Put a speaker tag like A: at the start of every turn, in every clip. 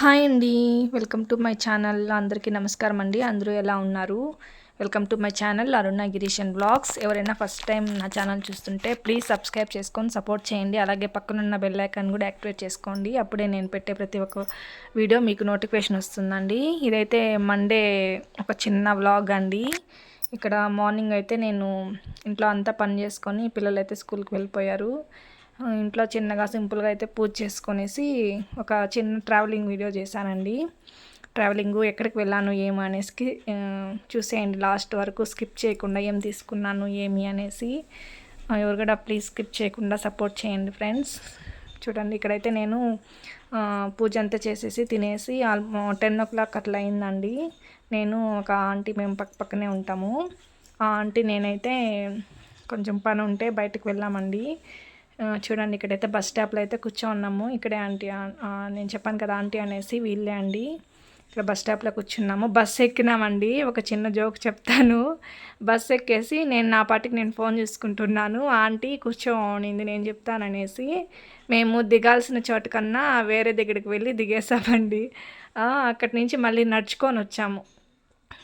A: Hi అండి. Welcome to my channel. అందరికీ నమస్కారం అండి. అందరూ ఎలా ఉన్నారు? Welcome to my channel Aruna Girishan blogs. ఎవరైనా ఫస్ట్ టైం నా ఛానల్ చూస్తుంటే ప్లీజ్ సబ్స్క్రైబ్ చేసుకొని సపోర్ట్ చేయండి. అలాగే పక్కనున్న బెల్ ఐకాన్ కూడా యాక్టివేట్ చేసుకోండి. అప్పుడే నేను పెట్టే ప్రతి ఒక్క వీడియో మీకు నోటిఫికేషన్ వస్తుందండి. ఇదైతే మండే ఒక చిన్న వ్లాగ్ అండి. ఇక్కడ మార్నింగ్ అయితే నేను ఇంట్లో అంతా పని చేసుకొని పిల్లలు అయితే స్కూల్కి వెళ్ళిపోయారు. ఇంట్లో చిన్నగా సింపుల్గా అయితే పూజ చేసుకొనేసి ఒక చిన్న ట్రావెలింగ్ వీడియో చేశానండి. ట్రావెలింగ్ ఎక్కడికి వెళ్ళాను ఏమి అనేసి చూసేయండి. లాస్ట్ వరకు స్కిప్ చేయకుండా ఏం తీసుకున్నాను ఏమి అనేసి ఎవరు కూడా ప్లీజ్ స్కిప్ చేయకుండా సపోర్ట్ చేయండి ఫ్రెండ్స్. చూడండి ఇక్కడైతే నేను పూజ అంతా చేసేసి తినేసి ఆల్మో టెన్ ఓ క్లాక్ అట్లా అయిందండి. నేను ఒక ఆంటీ మేము పక్క పక్కనే ఉంటాము. ఆ ఆంటీ నేనైతే కొంచెం పని ఉంటే బయటకు వెళ్ళామండి. చూడండి ఇక్కడైతే బస్ స్టాప్లో అయితే కూర్చో ఉన్నాము ఇక్కడే ఆంటీ నేను చెప్పాను కదా ఆంటీ అనేసి వీళ్ళే అండి. ఇక్కడ బస్ స్టాప్లో కూర్చున్నాము. బస్ ఎక్కినామండి. ఒక చిన్న జోక్ చెప్తాను. బస్ ఎక్కేసి నేను నా పాటికి నేను ఫోన్ చూసుకుంటున్నాను. ఆంటీ కూర్చోనింది నేను చెప్తాననేసి మేము దిగాల్సిన చోటు కన్నా వేరే దగ్గరికి వెళ్ళి దిగేసామండి. అక్కడి నుంచి మళ్ళీ నడుచుకొని వచ్చాము.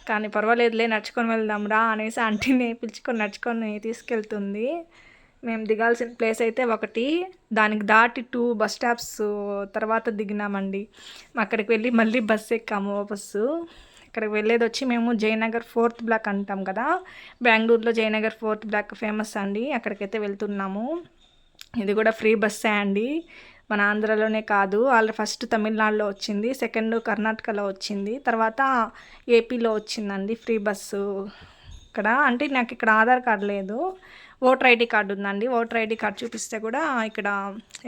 A: కానీ పర్వాలేదులే నడుచుకొని వెళ్దాం రా అనేసి ఆంటీని పిలుచుకొని నడుచుకొని తీసుకెళ్తుంది. మేము దిగాల్సిన ప్లేస్ అయితే ఒకటి. దానికి దాటి టూ బస్ స్టాప్స్ తర్వాత దిగినామండి. అక్కడికి వెళ్ళి మళ్ళీ బస్సు ఎక్కాము బస్సు. ఇక్కడికి వెళ్ళేది వచ్చి మేము జయనగర్ ఫోర్త్ బ్లాక్ అంటాం కదా. బెంగళూరులో జయనగర్ ఫోర్త్ బ్లాక్ ఫేమస్ అండి. అక్కడికైతే వెళ్తున్నాము. ఇది కూడా ఫ్రీ బస్సే అండి. మన ఆంధ్రలోనే కాదు. వాళ్ళు ఫస్ట్ తమిళనాడులో వచ్చింది. సెకండ్ కర్ణాటకలో వచ్చింది. తర్వాత ఏపీలో వచ్చిందండి ఫ్రీ బస్సు. ఇక్కడ అంటే నాకు ఇక్కడ ఆధార్ కార్డు లేదు. ఓటర్ ఐడి కార్డు ఉందండి. ఓటర్ ఐడి కార్డు చూపిస్తే కూడా ఇక్కడ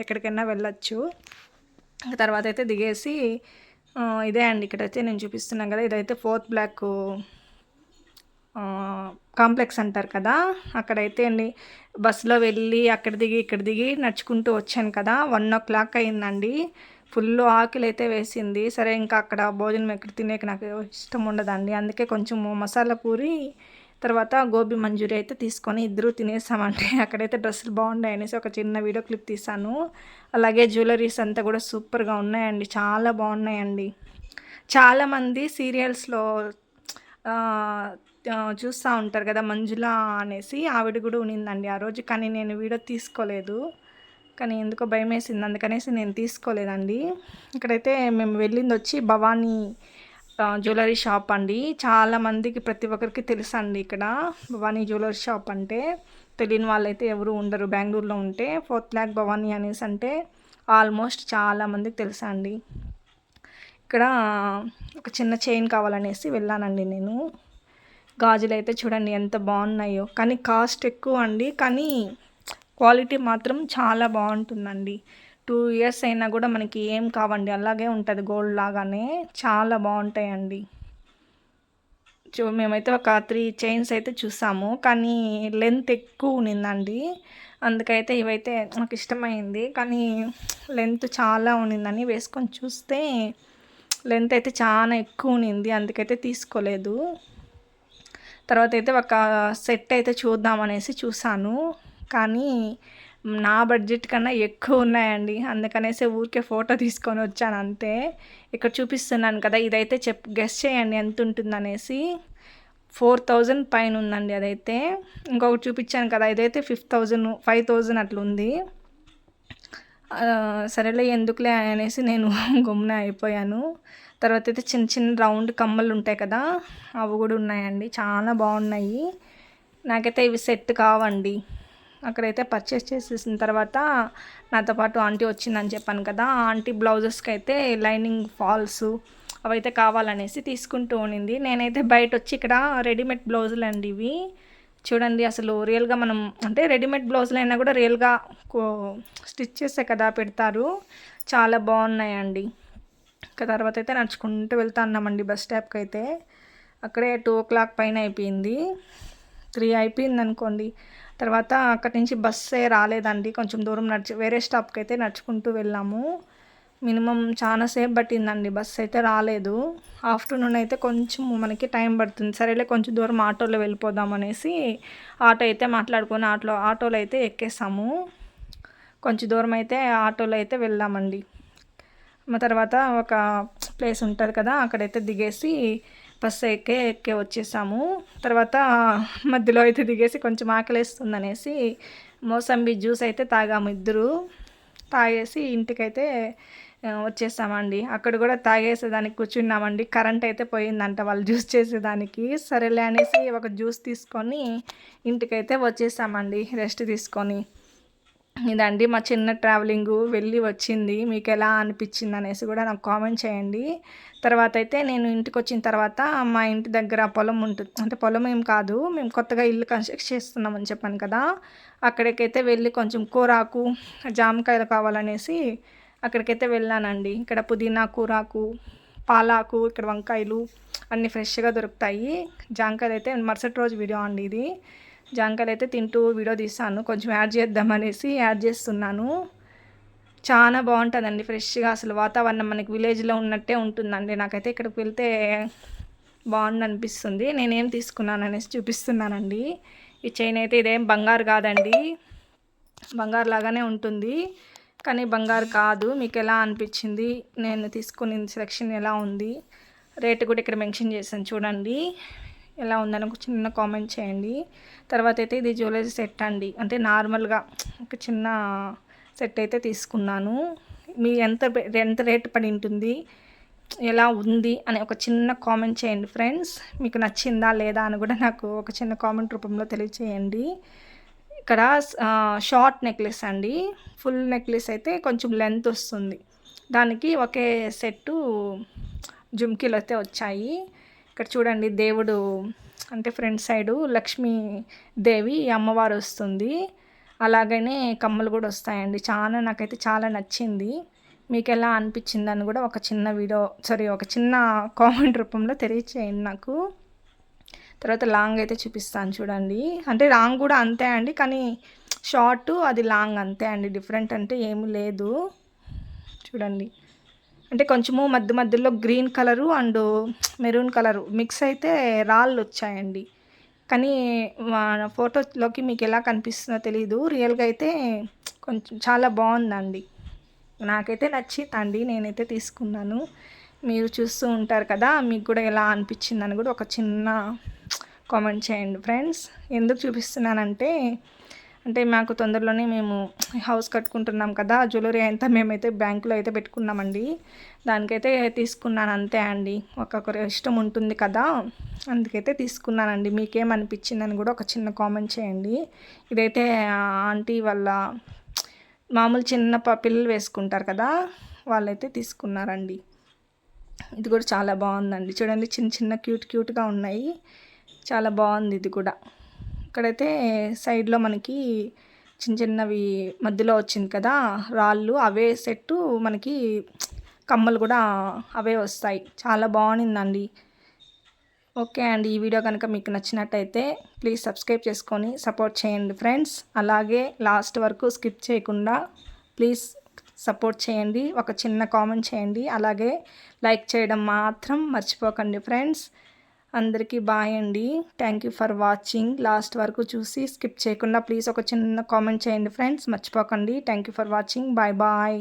A: ఎక్కడికైనా వెళ్ళొచ్చు. తర్వాత అయితే దిగేసి ఇదే అండి. ఇక్కడైతే నేను చూపిస్తున్నాను కదా ఇదైతే ఫోర్త్ బ్లాక్ కాంప్లెక్స్ అంటారు కదా. అక్కడైతే అండి బస్సులో వెళ్ళి అక్కడ దిగి ఇక్కడ దిగి నడుచుకుంటూ వచ్చాను కదా. వన్ ఓ క్లాక్ అయిందండి. ఫుల్ ఆకులు అయితే వేసింది. సరే ఇంకా అక్కడ భోజనం ఎక్కడ తినేకి నాకు ఇష్టం ఉండదండి. అందుకే కొంచెం మసాలా పూరి తర్వాత గోబీ మంజూరి అయితే తీసుకొని ఇద్దరు తినేసామంటే అక్కడైతే డ్రెస్సులు బాగున్నాయి అనేసి ఒక చిన్న వీడియో క్లిప్ తీసాను అలాగే జ్యువెలరీస్ అంతా కూడా సూపర్గా ఉన్నాయండి. చాలా బాగున్నాయండి. చాలామంది సీరియల్స్లో చూస్తూ ఉంటారు కదా మంజుల అనేసి ఆవిడ కూడా ఉనిందండి ఆ రోజు. కానీ నేను వీడియో తీసుకోలేదు. కానీ ఎందుకో భయం వేసింది అందుకనేసి నేను తీసుకోలేదండి. ఇక్కడైతే మేము వెళ్ళింది వచ్చి భవానీ జ్యువెలరీ షాప్ అండి. చాలా మందికి ప్రతి ఒక్కరికి తెలుసు అండి ఇక్కడ. భవానీ జ్యువెలరీ షాప్ అంటే తెలియని వాళ్ళైతే ఎవరు ఉండరు. బెంగళూరులో ఉంటే ఫోర్త్ ల్యాక్ భవానీ అనేసి అంటే ఆల్మోస్ట్ చాలా మందికి తెలుసా అండి ఇక్కడ ఒక చిన్న చైన్ కావాలనేసి వెళ్ళానండి నేను. గాజులు అయితే చూడండి ఎంత బాగున్నాయో. కానీ కాస్ట్ ఎక్కువ అండి. కానీ క్వాలిటీ మాత్రం చాలా బాగుంటుందండి. టూ ఇయర్స్ అయినా కూడా మనకి ఏం కావండి. అలాగే ఉంటుంది గోల్డ్ లాగానే. చాలా బాగుంటాయండి. చూ మేమైతే ఒక త్రీ చైన్స్ అయితే చూసాము. కానీ లెంత్ ఎక్కువ ఉన్నిందండి. అందుకైతే ఇవైతే నాకు ఇష్టమైంది. కానీ లెంత్ చాలా ఉన్నిందని వేసుకొని చూస్తే లెంత్ అయితే చాలా ఎక్కువ ఉన్నింది. అందుకైతే తీసుకోలేదు. తర్వాత అయితే ఒక సెట్ అయితే చూద్దామనేసి చూసాను. కానీ నా బడ్జెట్ కన్నా ఎక్కువ ఉన్నాయండి. అందుకనేసి ఊరికే ఫోటో తీసుకొని వచ్చాను అంతే. ఇక్కడ చూపిస్తున్నాను కదా ఇదైతే చెప్ గెస్ట్ చేయండి ఎంత ఉంటుందనేసి ఫోర్ థౌజండ్ పైన ఉందండి అదైతే. ఇంకొకటి చూపించాను కదా ఇదైతే ఫిఫ్త్ థౌజండ్ ఫైవ్ థౌజండ్ అట్లుంది. సరేలే ఎందుకులే అనేసి నేను గుమ్న అయిపోయాను. తర్వాత అయితే చిన్న చిన్న రౌండ్ కమ్మలు ఉంటాయి కదా అవి కూడా ఉన్నాయండి. చాలా బాగున్నాయి. నాకైతే ఇవి సెట్ కావండి. అక్కడైతే పర్చేస్ చేసేసిన తర్వాత నాతో పాటు ఆంటీ వచ్చిందని చెప్పాను కదా ఆ ఆంటీ బ్లౌజెస్కి అయితే లైనింగ్ ఫాల్స్ అవైతే కావాలనేసి తీసుకుంటూ ఉండింది. నేనైతే బయట వచ్చి ఇక్కడ రెడీమేడ్ బ్లౌజులు అండి ఇవి. చూడండి అసలు రియల్గా మనం అంటే రెడీమేడ్ బ్లౌజులు అయినా కూడా రియల్గా స్టిచ్ చేసే కదా పెడతారు. చాలా బాగున్నాయండి. ఇంకా తర్వాత అయితే నడుచుకుంటూ వెళ్తా అన్నామండి బస్ స్టాప్కి అయితే అక్కడే టూ ఓ క్లాక్ పైన అయిపోయింది. త్రీ అయిపోయింది అనుకోండి తర్వాత అక్కడి నుంచి బస్సే రాలేదండి. కొంచెం దూరం నడిచి వేరే స్టాప్కి అయితే నడుచుకుంటూ వెళ్ళాము. మినిమం చాలా సేపు పట్టిందండి. బస్ అయితే రాలేదు. ఆఫ్టర్నూన్ అయితే కొంచెం మనకి టైం పడుతుంది. సరేలే కొంచెం దూరం ఆటోలో వెళ్ళిపోదాం అనేసి ఆటో అయితే మాట్లాడుకొని ఆటోలో ఆటోలో అయితే ఎక్కేసాము. కొంచెం దూరం అయితే ఆటోలో అయితే వెళ్ళామండి. తర్వాత ఒక ప్లేస్ ఉంటుంది కదా అక్కడైతే దిగేసి బస్సు ఎక్కే ఎక్కే వచ్చేసాము. తర్వాత మధ్యలో అయితే దిగేసి కొంచెం ఆకలిస్తుంది అనేసి మోసంబి జ్యూస్ అయితే తాగాము ఇద్దరు. తాగేసి ఇంటికైతే వచ్చేసామండి. అక్కడ కూడా తాగేసేదానికి కూర్చున్నామండి. కరెంట్ అయితే పోయిందంట వాళ్ళు జ్యూస్ చేసేదానికి. సరేలే అనేసి ఒక జ్యూస్ తీసుకొని ఇంటికైతే వచ్చేసామండి. రెస్ట్ తీసుకొని. ఇదండి మా చిన్న ట్రావెలింగ్ వెళ్ళి వచ్చింది. మీకు ఎలా అనిపించింది అనేసి కూడా నాకు కామెంట్ చేయండి. తర్వాత అయితే నేను ఇంటికి వచ్చిన తర్వాత మా ఇంటి దగ్గర పొలం ఉంటుంది అంటే పొలం ఏం కాదు మేము కొత్తగా ఇల్లు కన్స్ట్రక్ట్ చేస్తున్నామని చెప్పాను కదా. అక్కడికైతే వెళ్ళి కొంచెం కూరాకు జామకాయలు కావాలనేసి అక్కడికైతే వెళ్ళానండి. ఇక్కడ పుదీనా కూరాకు పాలాకు ఇక్కడ వంకాయలు అన్నీ ఫ్రెష్గా దొరుకుతాయి. జామకాయలు అయితే మరుసటి రోజు వీడియో అండి ఇది. జాంకాయలు అయితే తింటూ వీడియో తీస్తాను. కొంచెం యాడ్ చేద్దామనేసి యాడ్ చేస్తున్నాను. చాలా బాగుంటుందండి ఫ్రెష్గా. అసలు వాతావరణం మనకి విలేజ్లో ఉన్నట్టే ఉంటుందండి. నాకైతే ఇక్కడికి వెళ్తే బాగుంది అనిపిస్తుంది నేనేం తీసుకున్నాను అనేసి చూపిస్తున్నానండి. ఈ చైన్ అయితే ఇదేం బంగారు కాదండి. బంగారు లాగానే ఉంటుంది. కానీ బంగారు కాదు. మీకు ఎలా అనిపించింది? నేను తీసుకుని సెలెక్షన్ ఎలా ఉంది? రేటు కూడా ఇక్కడ మెన్షన్ చేశాను. చూడండి. ఎలా ఉందని ఒక చిన్న కామెంట్ చేయండి. తర్వాత అయితే ఇది జ్యువెలరీ సెట్ అండి. అంటే నార్మల్గా ఒక చిన్న సెట్ అయితే తీసుకున్నాను. మీ ఎంత ఎంత రేట్ పడి ఉంటుంది ఎలా ఉంది అని ఒక చిన్న కామెంట్ చేయండి ఫ్రెండ్స్ మీకు నచ్చిందా లేదా అని కూడా నాకు ఒక చిన్న కామెంట్ రూపంలో తెలియచేయండి. ఇక్కడ షార్ట్ నెక్లెస్ అండి. ఫుల్ నెక్లెస్ అయితే కొంచెం లెంత్ వస్తుంది. దానికి ఒకే సెట్టు జుమ్కీలు అయితే వచ్చాయి. ఇక్కడ చూడండి దేవుడు అంటే ఫ్రంట్ సైడు లక్ష్మీదేవి అమ్మవారు వస్తుంది. అలాగనే కమ్మలు కూడా వస్తాయండి. చాలా నాకైతే చాలా నచ్చింది. మీకు ఎలా అనిపించింది అని కూడా ఒక చిన్న వీడియో సారీ ఒక చిన్న కామెంట్ రూపంలో తెలియచేయండి నాకు. తర్వాత లాంగ్ అయితే చూపిస్తాను చూడండి. అంటే లాంగ్ కూడా అంతే అండి కానీ షార్ట్ అది లాంగ్ అంతే అండి డిఫరెంట్ అంటే ఏమీ లేదు. చూడండి. అంటే కొంచెము మధ్య మధ్యలో green colour and maroon colour mix అయితే రాళ్ళు వచ్చాయండి. కానీ ఫోటోలోకి మీకు ఎలా కనిపిస్తుందో తెలియదు రియల్గా అయితే కొంచెం చాలా బాగుందండి. నాకైతే నచ్చిందండి నేనైతే తీసుకున్నాను. మీరు చూస్తూ ఉంటారు కదా మీకు కూడా ఎలా అనిపించిందని కూడా ఒక చిన్న కామెంట్ చేయండి ఫ్రెండ్స్. ఎందుకు చూపిస్తున్నానంటే అంటే మాకు తొందరలోనే మేము హౌస్ కట్టుకుంటున్నాం కదా జ్యువెలరీ అంతా మేమైతే బ్యాంకులో అయితే పెట్టుకున్నామండి. దానికైతే తీసుకున్నాను అంతే అండి. ఒక్కొక్కరి ఇష్టం ఉంటుంది కదా అందుకైతే తీసుకున్నానండి. మీకేమనిపించిందని కూడా ఒక చిన్న కామెంట్ చేయండి. ఇదైతే ఆంటీ వాళ్ళ మామూలు చిన్న పిల్లలు వేసుకుంటారు కదా వాళ్ళైతే తీసుకున్నారండి. ఇది కూడా చాలా బాగుందండి. చూడండి చిన్న చిన్న క్యూట్ క్యూట్గా ఉన్నాయి. చాలా బాగుంది ఇది కూడా. ఇక్కడైతే సైడ్లో మనకి చిన్న చిన్నవి మధ్యలో వచ్చింది కదా రాళ్ళు అవే సెట్టు మనకి కమ్మలు కూడా అవే వస్తాయి. చాలా బాగుండిందండి ఓకే అండి ఈ వీడియో కనుక మీకు నచ్చినట్టయితే ప్లీజ్ సబ్స్క్రైబ్ చేసుకొని సపోర్ట్ చేయండి ఫ్రెండ్స్. అలాగే లాస్ట్ వరకు స్కిప్ చేయకుండా ప్లీజ్ సపోర్ట్ చేయండి ఒక చిన్న కామెంట్ చేయండి. అలాగే లైక్ చేయడం మాత్రం మర్చిపోకండి ఫ్రెండ్స్. అందరికీ బాయ్ అండి. Thank you for watching last వరకు చూసి స్కిప్ చేయకుండా ప్లీజ్ ఒక చిన్న కామెంట్ చేయండి ఫ్రెండ్స్ మర్చిపోకండి. Thank you for watching bye bye